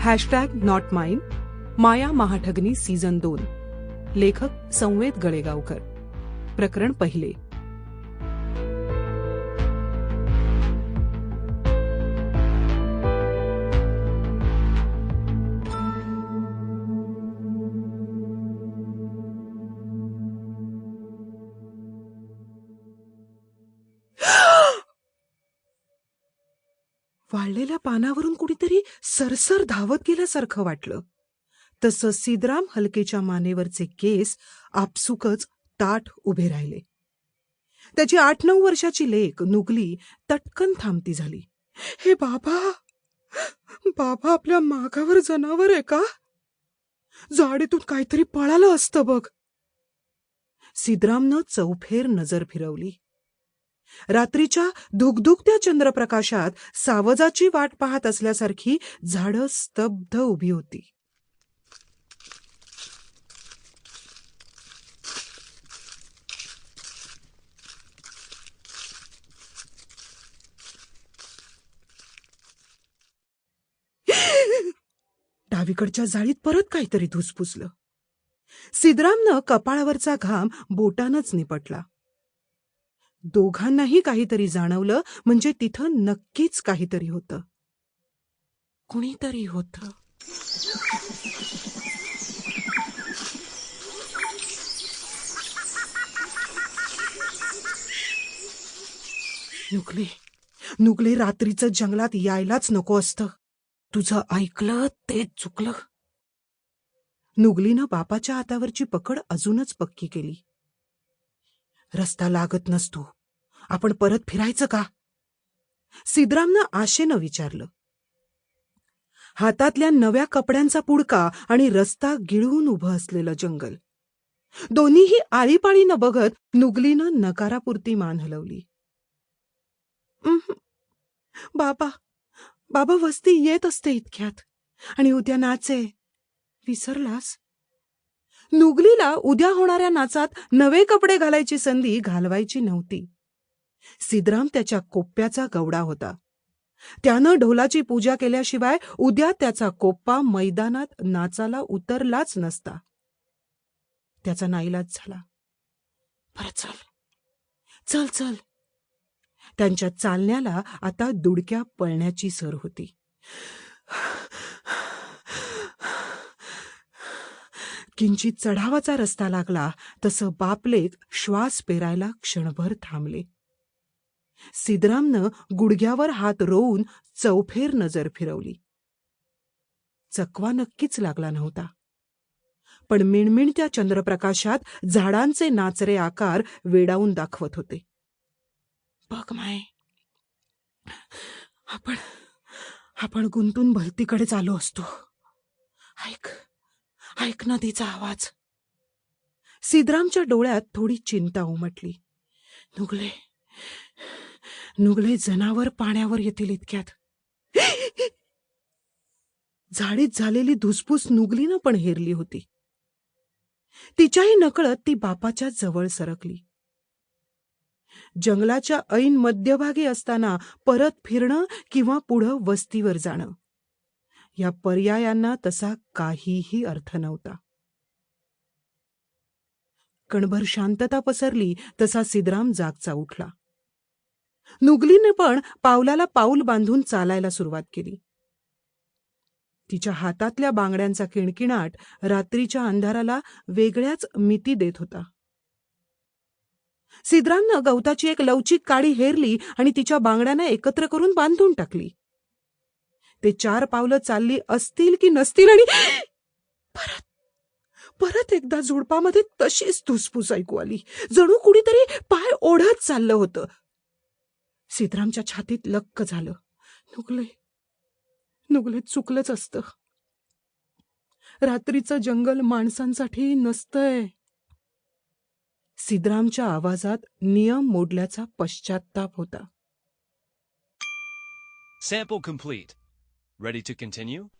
Hashtag not mine Maya Mahathagini season दोन. लेखक संवेद गळेगावकर. प्रकरण पहिले. वाळलेल्या पानावरून कुणीतरी सरसर धावत गेल्यासारखं वाटलं. तसं सिद्राम हलकेच्या मानेवरचे केस आपसुकच ताठ उभे राहिले. त्याची आठ नऊ वर्षाची लेक नुगली तटकन थांबती झाली. हे बाबा! बाबा आपल्या मागावर जनावर आहे का? झाडीतून काहीतरी पळालं असतं बघ. सिद्रामनं चौफेर नजर फिरवली. रात्रीच्या धुकधुकत्या चंद्रप्रकाशात सावजाची वाट पाहत असल्यासारखी झाडं स्तब्ध उभी होती. डावीकडच्या जाळीत परत काहीतरी धुसफुसलं. सिद्रामनं कपाळावरचा घाम बोटानच निपटला. दोघांनाही काहीतरी जाणवलं म्हणजे तिथं नक्कीच काहीतरी होतं. कुणीतरी होतं. नुकले. नुकले रात्रीचं जंगलात यायलाच नको असतं. तुझं ऐकलं तेच चुकलं. नुगलीनं बापाच्या हातावरची पकड अजूनच पक्की केली. रस्ता लागत नसतो. आपण परत फिरायचं का? सिद्रामनं आशेनं विचारलं. हातातल्या नव्या कपड्यांचा पुडका आणि रस्ता गिळून उभं असलेलं जंगल. दोन्हीही आळीपाळीनं बघत नुगलीनं नकारापुरती मान हलवली. बाबा बाबा वस्ती येत असते इतक्यात. आणि उद्या नाचे. विसरलास? नुगलीला उद्या होणाऱ्या नाचात नवे कपडे घालायची संधी घालवायची नव्हती. सिद्राम त्याच्या कोप्प्याचा गवडा होता. त्यानं ढोलाची पूजा केल्याशिवाय उद्या त्याचा कोप्पा मैदानात नाचाला उतरलाच नसता. त्याचा नाईलाज झाला. बरं चल. चल चल. त्यांच्या चालण्याला आता दुडक्या पळण्याची सर होती. किंचित चढावाचा रस्ता लागला तसं बापलेक श्वास पेरायला क्षणभर थांबले. सिद्रामनं गुडघ्यावर हात रोवून चौफेर नजर फिरवली. चकवा नक्कीच लागला नव्हता. पण मिणमिणत्या चंद्रप्रकाशात झाडांचे नाचरे आकार वेडावून दाखवत होते. बघ माय आपण आपण गुंतून भलतीकडे चालू असतो. ऐक ऐक ना तिचा आवाज. सिद्रामच्या डोळ्यात थोडी चिंता उमटली. नुगले नुगले जनावर पाण्यावर येतील इतक्यात. झाडीत झालेली धुसफूस नुगलीनं पण हेरली होती. तिच्याही नकळत ती बापाच्या जवळ सरकली. जंगलाच्या ऐन मध्यभागी असताना परत फिरणं किंवा पुढं वस्तीवर जाणं. या पर्यायांना तसा काहीही अर्थ नव्हता. कणभर शांतता पसरली तसा सिद्राम जागचा उठला. नुगलीने पण पावलाला पाऊल बांधून चालायला सुरुवात केली. तिच्या हातातल्या बांगड्यांचा किणकिणाट रात्रीच्या अंधाराला वेगळ्याच मिती देत होता. सिद्रामनं गवताची एक लवचिक काडी हेरली आणि तिच्या बांगड्यांना एकत्र करून बांधून टाकली. ते चार पावलं चालली असतील की नसतील आणि परत परत एकदा झुडपामध्ये तशीच धुसफूस ऐकू आली. जणू कुणीतरी पाय ओढत चाललं होतं. सीतरामच्या छातीत लक्क झालं. नुकले नुकले चुकलंच असतं. रात्रीचं जंगल माणसांसाठी नसतंय. सिद्रामच्या आवाजात नियम मोडल्याचा पश्चाताप होता. Sample complete Ready to continue?